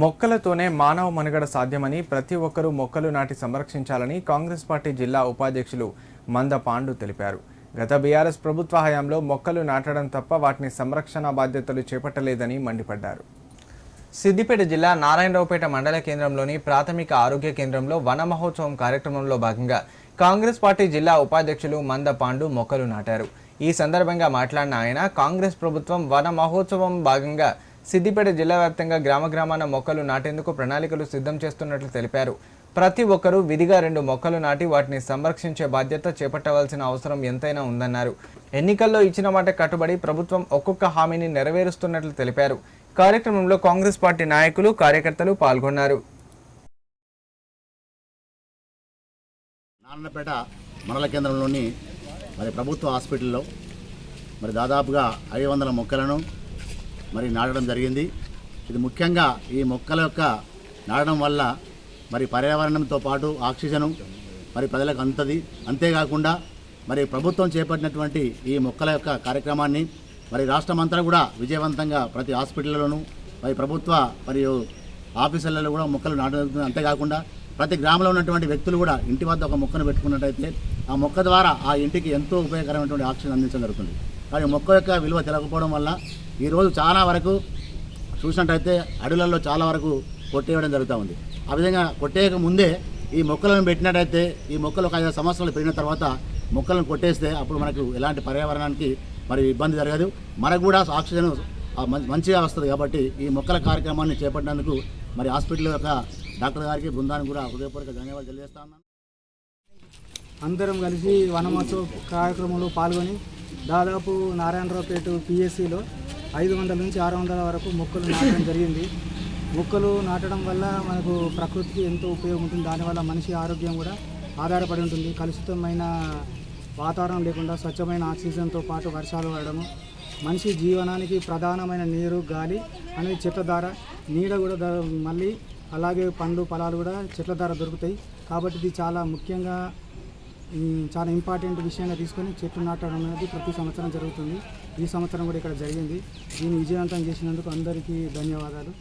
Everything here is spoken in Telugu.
మొక్కలతోనే మానవ మనుగడ సాధ్యమని ప్రతి ఒక్కరూ మొక్కలు నాటి సంరక్షించాలని కాంగ్రెస్ పార్టీ జిల్లా ఉపాధ్యక్షులు మంద పాండు తెలిపారు. గత బీఆర్ఎస్ ప్రభుత్వ హయాంలో మొక్కలు నాటడం తప్ప వాటిని సంరక్షణ బాధ్యతలు చేపట్టలేదని మండిపడ్డారు. సిద్దిపేట జిల్లా నారాయణరావుపేట మండల కేంద్రంలోని ప్రాథమిక ఆరోగ్య కేంద్రంలో వన మహోత్సవం కార్యక్రమంలో భాగంగా కాంగ్రెస్ పార్టీ జిల్లా ఉపాధ్యక్షులు మంద పాండు మొక్కలు నాటారు. ఈ సందర్భంగా మాట్లాడిన ఆయన కాంగ్రెస్ ప్రభుత్వం వన మహోత్సవం భాగంగా సిద్దిపేట జిల్లా వ్యాప్తంగా గ్రామ గ్రామాన మొక్కలు నాటేందుకు ప్రణాళికలు సిద్ధం చేస్తున్నట్లు తెలిపారు. ప్రతి ఒక్కరూ విధిగా రెండు మొక్కలు నాటి వాటిని సంరక్షించే బాధ్యత చేపట్టవలసిన అవసరం ఎంతైనా ఉందన్నారు. ఎన్నికల్లో ఇచ్చిన మాట కట్టుబడి ప్రభుత్వం ఒక్కొక్క హామీని నెరవేరుస్తున్నట్లు తెలిపారు. కార్యక్రమంలో కాంగ్రెస్ పార్టీ నాయకులు కార్యకర్తలు పాల్గొన్నారు. నారాయణపేట మండల కేంద్రంలోని మరి ప్రభుత్వ హాస్పిటల్లో మరి దాదాపుగా ఐదు వందల మొక్కలను మరి నాటడం జరిగింది. ఇది ముఖ్యంగా ఈ మొక్కల యొక్క నాటడం వల్ల మరి పర్యావరణంతో పాటు ఆక్సిజను మరి ప్రజలకు అంతది అంతేకాకుండా మరి ప్రభుత్వం చేపట్టినటువంటి ఈ మొక్కల యొక్క కార్యక్రమాన్ని మరి రాష్ట్రమంతా కూడా విజయవంతంగా ప్రతి హాస్పిటల్లోనూ మరి ప్రభుత్వ మరియు ఆఫీసులలో కూడా మొక్కలు నాటుతుంది అంతేకాకుండా ప్రతి గ్రామంలో ఉన్నటువంటి వ్యక్తులు కూడా ఇంటి వద్ద ఒక మొక్కను పెట్టుకున్నట్టయితే ఆ మొక్క ద్వారా ఆ ఇంటికి ఎంతో ఉపయోగకరమైనటువంటి ఆక్సిజన్ అందించడం జరుగుతుంది. కానీ మొక్క యొక్క విలువ తెలియకపోవడం వల్ల ఈరోజు చాలా వరకు చూసినట్టయితే అడవులలో చాలా వరకు కొట్టేయడం జరుగుతూ ఉంది. ఆ విధంగా కొట్టేయక ముందే ఈ మొక్కలను పెట్టినట్టయితే ఈ మొక్కలు ఒక ఐదు సంవత్సరాలు పెరిగిన తర్వాత మొక్కలను కొట్టేస్తే అప్పుడు మనకు ఎలాంటి పర్యావరణానికి మరి ఇబ్బంది జరగదు. మనకు కూడా ఆక్సిజన్ మంచిగా వస్తుంది కాబట్టి ఈ మొక్కల కార్యక్రమాన్ని చేపట్టినందుకు మరి హాస్పిటల్ యొక్క డాక్టర్ గారికి బృందానికి కూడా హృదయపూర్వక ధన్యవాదాలు తెలియజేస్తా ఉన్నాను. అందరం కలిసి వనమహోత్సవ కార్యక్రమంలో పాల్గొని దాదాపు నారాయణరావుపేట పిఎస్సిలో ఐదు వందల నుంచి ఆరు వందల వరకు మొక్కలు నాటడం జరిగింది. మొక్కలు నాటడం వల్ల మనకు ప్రకృతికి ఎంతో ఉపయోగం ఉంటుంది. దానివల్ల మనిషి ఆరోగ్యం కూడా ఆధారపడి ఉంటుంది. కలుషితమైన వాతావరణం లేకుండా స్వచ్ఛమైన ఆక్సిజన్తో పాటు వర్షాలు పడడము మనిషి జీవనానికి ప్రధానమైన నీరు గాలి అనేది చెట్ల ద్వారా నీడ కూడా మళ్ళీ అలాగే పండ్లు ఫలాలు కూడా చెట్ల ద్వారా దొరుకుతాయి. కాబట్టి ఇది చాలా ముఖ్యంగా చాలా ఇంపార్టెంట్ విషయంగా తీసుకొని చెట్లు నాటడం అనేది ప్రతి సంవత్సరం జరుగుతుంది. ఈ సంవత్సరం కూడా ఇక్కడ జరిగింది. దీన్ని విజయవంతం చేసినందుకు అందరికీ ధన్యవాదాలు.